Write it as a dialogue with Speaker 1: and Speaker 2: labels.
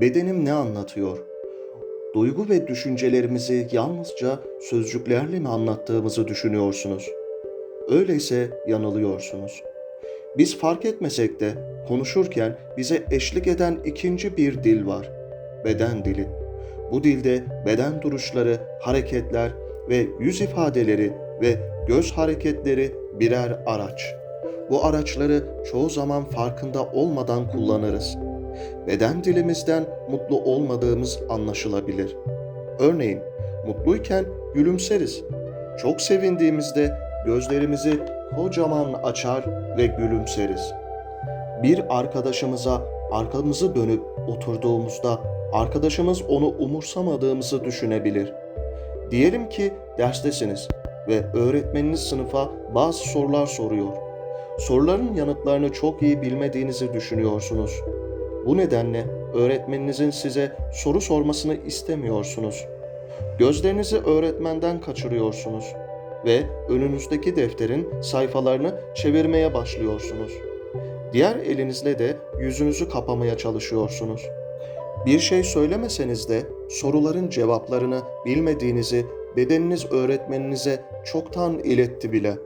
Speaker 1: Bedenim ne anlatıyor? Duygu ve düşüncelerimizi yalnızca sözcüklerle mi anlattığımızı düşünüyorsunuz? Öyleyse yanılıyorsunuz. Biz fark etmesek de konuşurken bize eşlik eden ikinci bir dil var. Beden dili. Bu dilde beden duruşları, hareketler ve yüz ifadeleri ve göz hareketleri birer araç. Bu araçları çoğu zaman farkında olmadan kullanırız. Beden dilimizden mutlu olmadığımız anlaşılabilir. Örneğin mutluyken gülümseriz. Çok sevindiğimizde gözlerimizi kocaman açar ve gülümseriz. Bir arkadaşımıza arkamızı dönüp oturduğumuzda arkadaşımız onu umursamadığımızı düşünebilir. Diyelim ki derstesiniz ve öğretmeniniz sınıfa bazı sorular soruyor. Soruların yanıtlarını çok iyi bilmediğinizi düşünüyorsunuz. Bu nedenle öğretmeninizin size soru sormasını istemiyorsunuz. Gözlerinizi öğretmenden kaçırıyorsunuz ve önünüzdeki defterin sayfalarını çevirmeye başlıyorsunuz. Diğer elinizle de yüzünüzü kapamaya çalışıyorsunuz. Bir şey söylemeseniz de soruların cevaplarını bilmediğinizi bedeniniz öğretmeninize çoktan iletti bile.